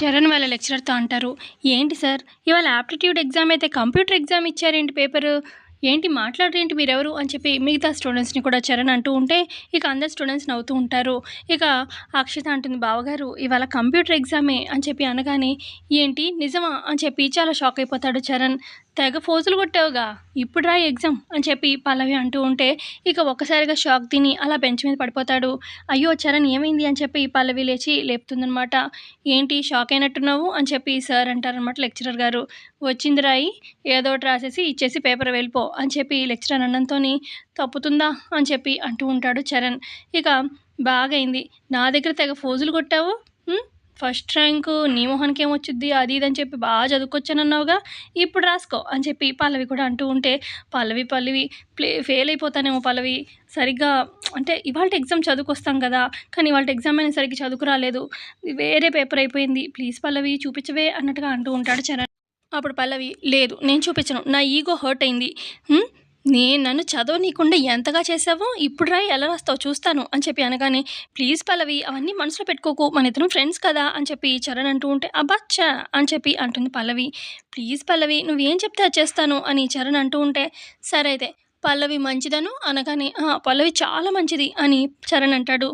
చరణ్ వాళ్ళ లెక్చరర్తో అంటారు. ఏంటి సార్? ఇవాళ యాప్టిట్యూడ్ ఎగ్జామ్ అయితే కంప్యూటర్ ఎగ్జామ్ ఇచ్చారేంటి పేపరు ఏంటి మాట్లాడరేంటి మీరెవరు? అని చెప్పి మిగతా స్టూడెంట్స్ని కూడా చరణ్ అంటూ ఉంటే ఇక అందరు స్టూడెంట్స్ నవ్వుతూ ఉంటారు. ఇక అక్షిత అంటుంది బావగారు ఇవాళ కంప్యూటర్ ఎగ్జామే అని చెప్పి అనగానే ఏంటి? నిజమా? అని చెప్పి చాలా షాక్ అయిపోతాడు చరణ్. తెగ ఫోజులు కొట్టావుగా. ఇప్పుడు రా ఎగ్జామ్ అని చెప్పి పల్లవి అంటూ ఉంటే ఇక ఒక్కసారిగా షాక్ తిని అలా బెంచ్ మీద పడిపోతాడు. అయ్యో చరణ్ ఏమైంది? అని చెప్పి పల్లవి లేచి లేపుతుందనమాట ఏంటి షాక్ అయినట్టున్నావు? అని చెప్పి సార్ అంటారనమాట లెక్చరర్ గారు. వచ్చింది రాయి ఏదో ఒకటి రాసేసి ఇచ్చేసి పేపర్ వెళ్ళిపో అని చెప్పి లెక్చరర్ అన్నంతో తప్పుతుందా? అని చెప్పి అంటూ ఉంటాడు చరణ్. ఇక బాగైంది. నా దగ్గర తెగ ఫోజులు కొట్టావు? ఫస్ట్ ర్యాంకు నీ మొహానికి ఏమొచ్చుద్ది? అది ఇది అని చెప్పి బాగా చదువుకొచ్చానన్నావుగా ఇప్పుడు రాసుకో అని చెప్పి పల్లవి కూడా అంటూ ఉంటే పల్లవి పల్లవి ప్లే ఫెయిల్ అయిపోతానేమో పల్లవి. సరిగ్గా అంటే ఇవాళ ఎగ్జామ్ చదువుకొస్తాం కదా కానీ ఇవాళ ఎగ్జామ్ అయినా సరిగ్గా చదువుకు రాలేదు. వేరే పేపర్ అయిపోయింది. ప్లీజ్ పల్లవి చూపించవే అన్నట్టుగా అంటూ ఉంటాడు చరణ్. అప్పుడు పల్లవి లేదు నేను చూపించను. నా ఈగో హర్ట్ అయింది. నేను నన్ను చదవనీయకుండా ఎంతగా చేసావో ఇప్పుడు రాయి ఎలా రాస్తావు చూస్తాను అని చెప్పి అనగానే ప్లీజ్ పల్లవి అవన్నీ మనసులో పెట్టుకోకు. మన ఇద్దరం ఫ్రెండ్స్ కదా అని చెప్పి చరణ్ అంటూ ఉంటే అబ్బచ్చా అని చెప్పి అంటుంది పల్లవి. ప్లీజ్ పల్లవి నువ్వేం చెప్తే చేస్తాను అని చరణ్ అంటూ ఉంటే సరే అయితే పల్లవి మంచిదను అనగానే "ఆ, పల్లవి చాలా మంచిది అని చరణ్ అంటాడు.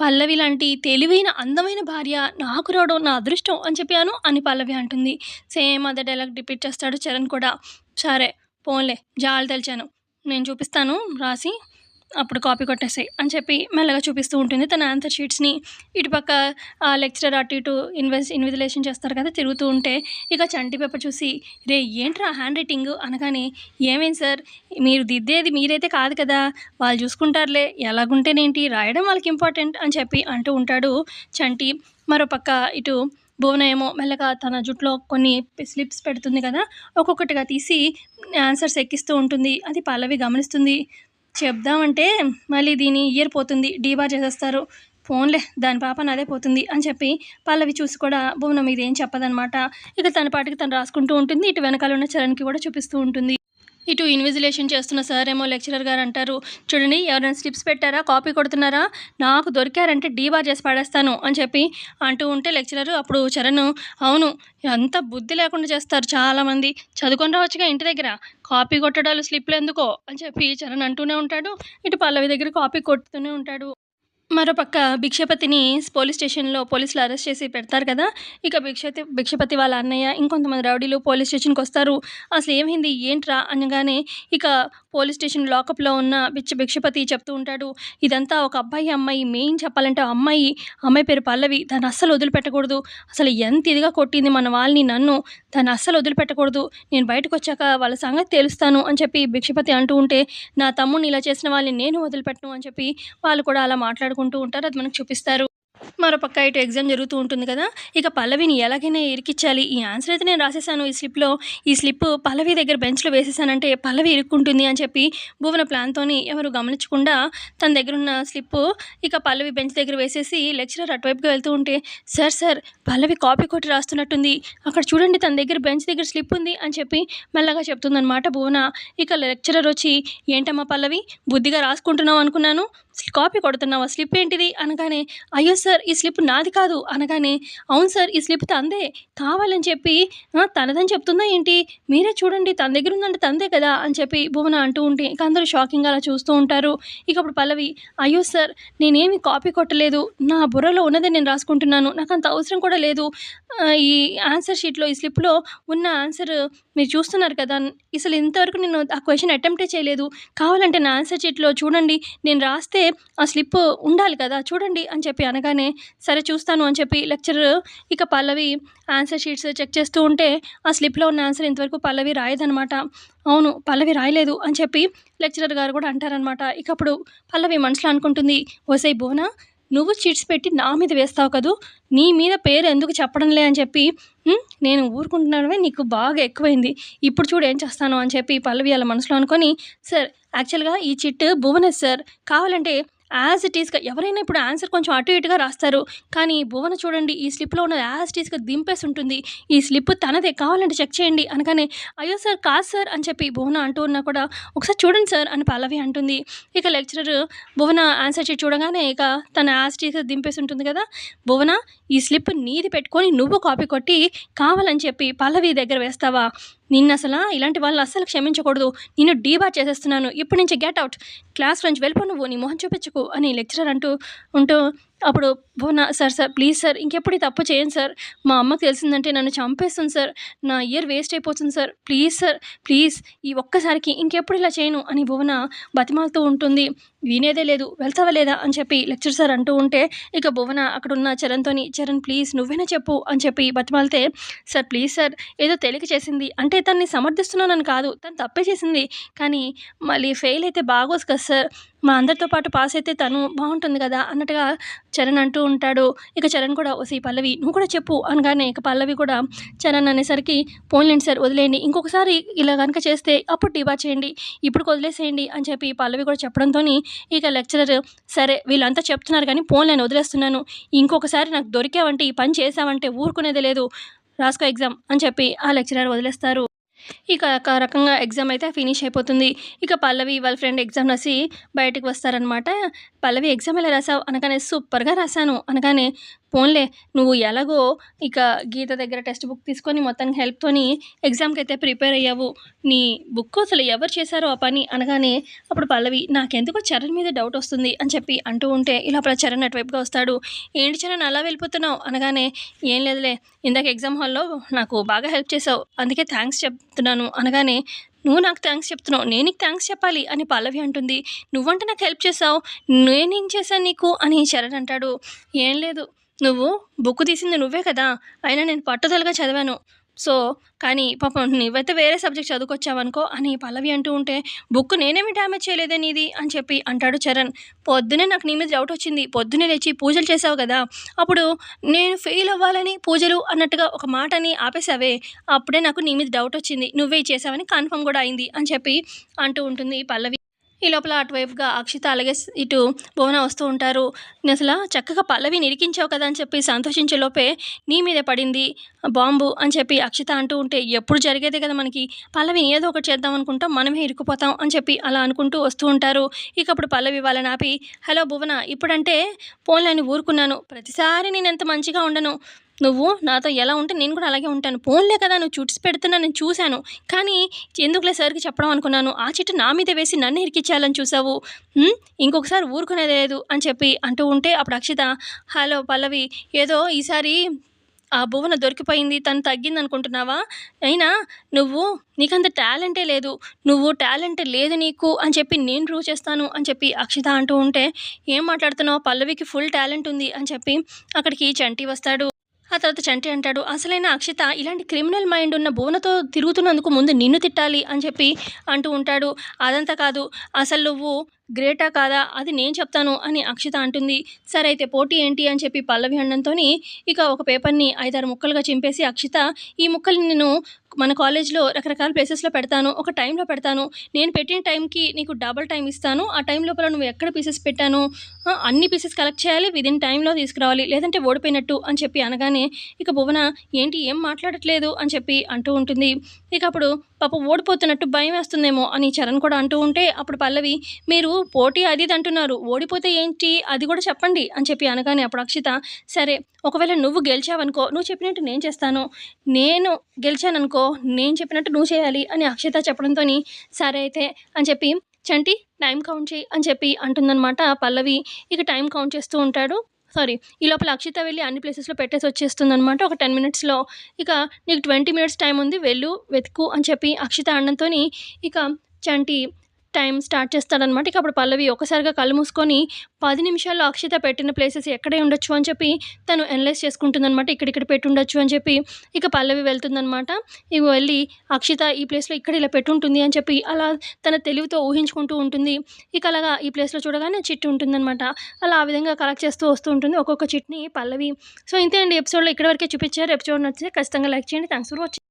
పల్లవి లాంటి తెలివైన అందమైన భార్య నాకు రావడం నా అదృష్టం అని చెప్పాను అని పల్లవి అంటుంది. సేమ్ అదే డైలాగ్ రిపీట్ చేస్తాడు చరణ్ కూడా. సరే పోన్లే జాలి తెలిచాను. నేను చూపిస్తాను రాసి అప్పుడు కాపీ కొట్టేసాయి అని చెప్పి మెల్లగా చూపిస్తూ ఉంటుంది. తన ఆన్సర్ షీట్స్ని ఇటుపక్క ఆ లెక్చరర్ అటు ఇటు ఇన్వెస్ ఇన్విజిలేషన్ చేస్తారు కదా తిరుగుతూ ఉంటే ఇక చంటి పేపర్ చూసి రే ఏంట్రా హ్యాండ్ రైటింగ్ అనగానే ఏమేం సార్? మీరు దిద్దేది మీరైతే కాదు కదా వాళ్ళు చూసుకుంటారులే ఎలాగుంటేనేంటి? రాయడం వాళ్ళకి ఇంపార్టెంట్ అని చెప్పి అంటూ ఉంటాడు చంటి. మరోపక్క ఇటు భువన ఏమో మెల్లగా తన జుట్లో కొన్ని స్లిప్స్ పెడుతుంది కదా ఒక్కొక్కటిగా తీసి ఆన్సర్స్ ఎక్కిస్తూ ఉంటుంది. అది పల్లవి గమనిస్తుంది. చెప్దామంటే మళ్ళీ దీని ఇయర్ పోతుంది. డీబార్ చేసేస్తారు. ఫోన్లే దాని పాప నాదే పోతుంది అని చెప్పి పల్లవి చూసి కూడా భువనం మీద ఏం చెప్పదనమాట. ఇక తన పాటికి తను రాసుకుంటూ ఉంటుంది. ఇటు వెనకాల ఉన్న చరణ్కి కూడా చూపిస్తూ ఉంటుంది. ఇటు ఇన్విజిలేషన్ చేస్తున్న సార్ ఏమో లెక్చరర్ గారు అంటారు చూడండి ఎవరైనా స్లిప్స్ పెట్టారా కాపీ కొడుతున్నారా? నాకు దొరికారంటే డీబార్ చేసి పడేస్తాను అని చెప్పి అంటూ ఉంటే లెక్చరర్ అప్పుడు చరణ్ అవును అంత బుద్ధి లేకుండా చేస్తారు చాలామంది. చదువుకొని రావచ్చుగా ఇంటి దగ్గర. కాపీ కొట్టడాలు స్లిప్లు ఎందుకో? అని చెప్పి చరణ్ అంటూనే ఉంటాడు. ఇటు పల్లవి దగ్గర కాపీ కొడుతూనే ఉంటాడు. మరోపక్క భిక్షపతిని పోలీస్ స్టేషన్లో పోలీసులు అరెస్ట్ చేసి పెడతారు కదా ఇక భిక్షపతి భిక్షపతి వాళ్ళ అన్నయ్య ఇంకొంతమంది రౌడీలు పోలీస్ స్టేషన్కి వస్తారు. అసలు ఏమైంది ఏంట్రా అనగానే ఇక పోలీస్ స్టేషన్ లాకప్లో ఉన్న భిక్ష భిక్షపతి చెప్తూ ఉంటాడు ఇదంతా ఒక అబ్బాయి అమ్మాయి మెయిన్ చెప్పాలంటే ఆ అమ్మాయి అమ్మాయి పేరు పల్లవి దాన్ని అస్సలు వదిలిపెట్టకూడదు. అసలు ఎంత ఇదిగా కొట్టింది మన వాళ్ళని నన్ను దాన్ని అస్సలు వదిలిపెట్టకూడదు. నేను బయటకు వచ్చాక వాళ్ళ సంగతి తెలుస్తాను అని చెప్పి భిక్షపతి అంటూ ఉంటే నా తమ్ముడిని ఇలా చేసిన వాళ్ళని నేను వదిలిపెట్టను అని చెప్పి వాళ్ళు కూడా అలా మాట్లాడు మాట్లాడుకుంటూ ఉంటారు. అది మనకు చూపిస్తారు. మరోపక్క ఇటు ఎగ్జామ్ జరుగుతూ ఉంటుంది కదా ఇక పల్లవిని ఎలాగైనా ఇరికిచ్చాలి. ఈ ఆన్సర్ అయితే నేను రాసేసాను ఈ స్లిప్లో. ఈ స్లిప్ పల్లవి దగ్గర బెంచ్లో వేసేసానంటే పల్లవి ఇరుక్కుంటుంది అని చెప్పి భువన ప్లాన్తోని ఎవరు గమనించకుండా తన దగ్గర ఉన్న స్లిప్ ఇక పల్లవి బెంచ్ దగ్గర వేసేసి లెక్చరర్ అటువైపుగా వెళ్తూ ఉంటే సార్ సార్ పల్లవి కాపీ కొట్టి రాస్తున్నట్టుంది. అక్కడ చూడండి తన దగ్గర బెంచ్ దగ్గర స్లిప్ ఉంది అని చెప్పి మెల్లగా చెప్తుందనమాట భువన. ఇక లెక్చరర్ వచ్చి ఏంటమ్మా పల్లవి బుద్ధిగా రాసుకుంటున్నావు అనుకున్నాను. కాపీ కొడుతున్నావా? స్లిప్ ఏంటిది? అనగానే అయ్యో సార్ సార్ ఈ స్లిప్ నాది కాదు అనగానే అవును సార్ ఈ స్లిప్ తందే కావాలని చెప్పి తనదని చెప్తుందా ఏంటి? మీరే చూడండి తన దగ్గర ఉందంటే తందే కదా అని చెప్పి భువన అంటూ ఉంటే ఇంకా అందరూ షాకింగ్ అలా చూస్తూ ఉంటారు. ఇక అప్పుడు పల్లవి అయ్యో సార్ నేనేమి కాపీ కొట్టలేదు. నా బుర్రలో ఉన్నదే నేను రాసుకుంటున్నాను. నాకు అంత అవసరం కూడా లేదు. ఈ ఆన్సర్ షీట్లో ఈ స్లిప్లో ఉన్న ఆన్సర్ మీరు చూస్తున్నారు కదా అసలు ఇంతవరకు నేను ఆ క్వశ్చన్ అటెంప్టే చేయలేదు. కావాలంటే నా ఆన్సర్ షీట్లో చూడండి. నేను రాస్తే ఆ స్లిప్ ఉండాలి కదా చూడండి అని చెప్పి అనగానే సరే చూస్తాను అని చెప్పి లెక్చరర్ ఇక పల్లవి ఆన్సర్ షీట్స్ చెక్ చేస్తూ ఉంటే ఆ స్లిప్లో ఉన్న ఆన్సర్ ఇంతవరకు పల్లవి రాయదనమాట అవును పల్లవి రాయలేదు అని చెప్పి లెక్చరర్ గారు కూడా అంటారనమాట ఇక అప్పుడు పల్లవి మనసులో అనుకుంటుంది ఓసై బోనా నువ్వు చీట్స్ పెట్టి నా మీద వేస్తావు కదూ? నీ మీద పేరు ఎందుకు చెప్పడంలే అని చెప్పి నేను ఊరుకుంటున్నానమే నీకు బాగా ఎక్కువైంది. ఇప్పుడు చూడు ఏం చేస్తాను అని చెప్పి పల్లవి అలా మనసులో అనుకొని సార్ యాక్చువల్గా ఈ చిట్ భువనేశ్వర్ సార్ కావాలంటే యాజ్ ఇట్ ఈస్గా ఎవరైనా ఇప్పుడు ఆన్సర్ కొంచెం అటు ఇటుగా రాస్తారు. కానీ భువన చూడండి ఈ స్లిప్లో ఉన్నది యాజ్ ఇట్ ఈస్గా దింపేసి ఉంటుంది. ఈ స్లిప్ తనదే కావాలంటే చెక్ చేయండి అనగానే అయ్యో సార్ కాదు సార్ అని చెప్పి భువన అంటూ ఉన్నా కూడా ఒకసారి చూడండి సార్ అని పల్లవి అంటుంది. ఇక లెక్చరర్ భువన ఆన్సర్ చేసి చూడగానే ఇక తన యాజ్ ఇట్ ఈస్గా దింపేసి ఉంటుంది కదా. భువన ఈ స్లిప్ నీది పెట్టుకొని నువ్వు కాపీ కొట్టి కావాలని చెప్పి పల్లవి దగ్గర వేస్తావా? నిన్ను అసలు ఇలాంటి వాళ్ళని అస్సలు క్షమించకూడదు. నిన్ను డీబార్ చేసేస్తున్నాను. ఇప్పటి నుంచి గెట్ అవుట్. క్లాస్ నుంచి వెళ్ళిపో నువ్వు. నీ మొహం చూపించకు అని లెక్చరర్ అంటూ ఉంటూ అప్పుడు Bhuvana sir sir please sir ఇంకెప్పుడు ఈ తప్పు చేయండి సార్. మా అమ్మకి తెలిసిందంటే నన్ను చంపేస్తుంది సార్. నా ఇయర్ వేస్ట్ అయిపోతుంది సార్. ప్లీజ్ సార్ ప్లీజ్ ఈ ఒక్కసారికి ఇంకెప్పుడు ఇలా చేయను అని భువన బతిమాలుతూ ఉంటుంది. వినేదే లేదు వెళ్తావా లేదా? అని చెప్పి లెక్చర్ సార్ అంటూ ఉంటే ఇక భువన అక్కడ ఉన్న చరణ్తోని చరణ్ ప్లీజ్ నువ్వేనా చెప్పు అని చెప్పి బతిమాలితే సార్ ప్లీజ్ సార్ ఏదో తెలియక చేసింది. అంటే తన్ని సమర్థిస్తున్నానని కాదు తను తప్పే చేసింది. కానీ మళ్ళీ ఫెయిల్ అయితే బాగోసు కదా సార్. మా అందరితో పాటు పాస్ అయితే తను బాగుంటుంది కదా అన్నట్టుగా చరణ్ అంటూ ఉంటాడు. ఇక చరణ్ కూడా ఓసి పల్లవి నువ్వు కూడా చెప్పు అనగానే ఇక పల్లవి కూడా చరణ్ అనేసరికి పోన్లేండి సార్ వదిలేయండి. ఇంకొకసారి ఇలా కనుక చేస్తే అప్పుడు డిబా చేయండి. ఇప్పుడు వదిలేసేయండి అని చెప్పి పల్లవి కూడా చెప్పడంతో ఇక లెక్చరర్ సరే వీళ్ళంతా చెప్తున్నారు కానీ పోన్లేని వదిలేస్తున్నాను. ఇంకొకసారి నాకు దొరికావంటే ఈ పని చేసావంటే ఊరుకునేది లేదు. రాసుకో ఎగ్జామ్ అని చెప్పి ఆ లెక్చరర్ వదిలేస్తారు. ఇక ఒక రకంగా ఎగ్జామ్ అయితే ఫినిష్ అయిపోతుంది. ఇక పల్లవి వాళ్ళ ఫ్రెండ్ ఎగ్జామ్ రాసి బయటకు వస్తారనమాట పల్లవి ఎగ్జామ్ ఎలా రాసావు? అనగానే సూపర్గా రాశాను. అనగానే పోన్లే నువ్వు ఎలాగో ఇక గీత దగ్గర టెక్స్ట్ బుక్ తీసుకొని మొత్తానికి హెల్ప్తోని ఎగ్జామ్కి అయితే ప్రిపేర్ అయ్యావు. నీ బుక్ అసలు ఎవరు చేశారో ఆ పని? అనగానే అప్పుడు పల్లవి నాకెందుకో చరణ్ మీద డౌట్ వస్తుంది అని చెప్పి అంటూ ఉంటే ఇలా అప్పుడు చరణ్ అటువైపుగా వస్తాడు. ఏంటి చరణ్ అలా వెళ్ళిపోతున్నావు? అనగానే ఏం లేదులే ఇందాక ఎగ్జామ్ హాల్లో నాకు బాగా హెల్ప్ చేసావు అందుకే థ్యాంక్స్ చెప్తున్నాను అనగానే నువ్వు నాకు థ్యాంక్స్ చెప్తున్నావు నేను నీకు థ్యాంక్స్ చెప్పాలి అని పల్లవి అంటుంది. నువ్వంటే నాకు హెల్ప్ చేసావు నేనేం చేశాను నీకు? అని శరణ్ అంటాడు. ఏం లేదు నువ్వు బుక్ తీసింది నువ్వే కదా అయినా నేను పట్టుదలగా చదివాను. సో కానీ పాపం నువ్వైతే వేరే సబ్జెక్ట్ చదువుకొచ్చావనుకో అని పల్లవి అంటూ ఉంటే బుక్ నేనేమి డ్యామేజ్ చేయలేదే నీది? అని చెప్పి అంటాడు చరణ్. పొద్దునే నాకు నీ మీద డౌట్ వచ్చింది. పొద్దునే లేచి పూజలు చేసావు కదా అప్పుడు నేను ఫెయిల్ అవ్వాలని పూజలు అన్నట్టుగా ఒక మాటని ఆపేసావే అప్పుడే నాకు నీ మీద డౌట్ వచ్చింది. నువ్వే చేసావని కన్ఫర్మ్ కూడా అయింది అని చెప్పి అంటూ ఉంటుంది పల్లవి. ఈ లోపల అటువైపుగా అక్షిత అలాగే ఇటు భువన వస్తూ ఉంటారు. నేను అసలు చక్కగా పల్లవి నిరికించావు కదా అని చెప్పి సంతోషించే లోపే నీ మీదే పడింది బాంబు అని చెప్పి అక్షిత అంటూ ఉంటే ఎప్పుడు జరిగేదే కదా మనకి. పల్లవిని ఏదో ఒకటి చేద్దాం అనుకుంటాం. మనమే ఇరుక్కుపోతాం అని చెప్పి అలా అనుకుంటూ వస్తూ ఉంటారు. ఇక అప్పుడు పల్లవి వాళ్ళని ఆపి హలో భువన ఇప్పుడంటే పోన్లే అని ఊరుకున్నాను. ప్రతిసారి నేను ఎంత మంచిగా ఉండను. నువ్వు నాతో ఎలా ఉంటే నేను కూడా అలాగే ఉంటాను. ఫోన్లే కదా నువ్వు చుట్స్ పెడుతున్నా నేను చూశాను. కానీ ఎందుకులే సార్కి చెప్పడం అనుకున్నాను? ఆ చెట్టు నా మీద వేసి నన్ను ఇరికిచ్చేయాలని చూసావు ఇంకొకసారి ఊరుకునేది లేదు అని చెప్పి అంటూ ఉంటే అప్పుడు అక్షిత హలో పల్లవి ఏదో ఈసారి ఆ భువన దొరికిపోయింది తను తగ్గింది అనుకుంటున్నావా? అయినా నువ్వు నీకంత టాలెంటే లేదు. నువ్వు టాలెంట్ లేదు నీకు అని చెప్పి నేను ప్రూవ్ చేస్తాను అని చెప్పి అక్షిత అంటూ ఉంటే ఏం మాట్లాడుతున్నావు? పల్లవికి ఫుల్ టాలెంట్ ఉంది అని చెప్పి అక్కడికి చంటి వస్తాడు. ఆ తర్వాత చంటి అంటాడు అసలైన అక్షిత ఇలాంటి క్రిమినల్ మైండ్ ఉన్న భువనతో తిరుగుతున్నందుకు ముందు నిన్ను తిట్టాలి అని చెప్పి అంటూ ఉంటాడు. అదంతా కాదు అసలు నువ్వు గ్రేటా కాదా? అది నేను చెప్తాను అని అక్షిత అంటుంది. సరే అయితే పోటీ ఏంటి? అని చెప్పి పల్లవి అనడంతో ఇక ఒక పేపర్ని ఐదారు ముక్కలుగా చింపేసి అక్షిత ఈ ముక్కల్ని నేను మన కాలేజ్లో రకరకాల ప్లేసెస్లో పెడతాను. ఒక టైంలో పెడతాను. నేను పెట్టిన టైంకి నీకు డబల్ టైం ఇస్తాను. ఆ టైం లోపల నువ్వు ఎక్కడ పీసెస్ పెట్టాను అన్ని పీసెస్ కలెక్ట్ చేయాలి. విదిన్ టైంలో తీసుకురావాలి. లేదంటే ఓడిపోయినట్టు అని చెప్పి అనగానే ఇక భువన ఏంటి? ఏం మాట్లాడట్లేదు? అని చెప్పి అంటూ ఉంటుంది. ఇక అప్పుడు పాప ఓడిపోతున్నట్టు భయం వేస్తుందేమో అని చరణ్ కూడా అంటూ ఉంటే అప్పుడు పల్లవి మీరు పోటీ అది ఇది అంటున్నారు. ఓడిపోతే ఏంటి? అది కూడా చెప్పండి అని చెప్పి అనగానే అప్పుడు అక్షిత సరే ఒకవేళ నువ్వు గెలిచావనుకో నువ్వు చెప్పినట్టు నేను చేస్తాను. నేను గెలిచాననుకో నేను చెప్పినట్టు నువ్వు చేయాలి అని అక్షిత చెప్పడంతో సరే అయితే అని చెప్పి చంటి టైం కౌంట్ చేయి అని చెప్పి అంటుందన్నమాట పల్లవి. ఇక టైం కౌంట్ చేస్తూ ఉంటాడు. సారీ ఈ లోపల అక్షిత వెళ్ళి అన్ని ప్లేసెస్లో పెట్టేసి వచ్చేస్తుంది అనమాట ఒక టెన్ మినిట్స్లో. ఇక నీకు ట్వంటీ మినిట్స్ టైం ఉంది వెళ్ళు వెతుకు అని చెప్పి అక్షిత అనడంతో ఇక చంటి టైం స్టార్ట్ చేస్తాడనమాట. ఇక అప్పుడు పల్లవి ఒకసారిగా కళ్ళు మూసుకొని పది నిమిషాల్లో అక్షిత పెట్టిన ప్లేసెస్ ఎక్కడే ఉండొచ్చు అని చెప్పి తను అనలైజ్ చేసుకుంటుందనమాట. ఇక్కడిక్కడ పెట్టి ఉండొచ్చు అని చెప్పి ఇక పల్లవి వెళ్తుందనమాట. ఇక వెళ్ళి అక్షిత ఈ ప్లేస్లో ఇక్కడ ఇలా పెట్టుంటుంది అని చెప్పి అలా తన తెలివితో ఊహించుకుంటూ ఉంటుంది. ఇక అలాగా ఈ ప్లేస్లో చూడగానే చిట్టు ఉంటుందన్నమాట అలా ఆ విధంగా కలెక్ట్ చేస్తూ వస్తూ ఉంటుంది ఒక్కొక్క చిట్ని పల్లవి. సో ఇంతే అండి. ఎపిసోడ్లో ఇక్కడ వరకే చూపించారు. ఎపిసోడ్ నచ్చితే ఖచ్చితంగా లైక్ చేయండి. Thanks for watching.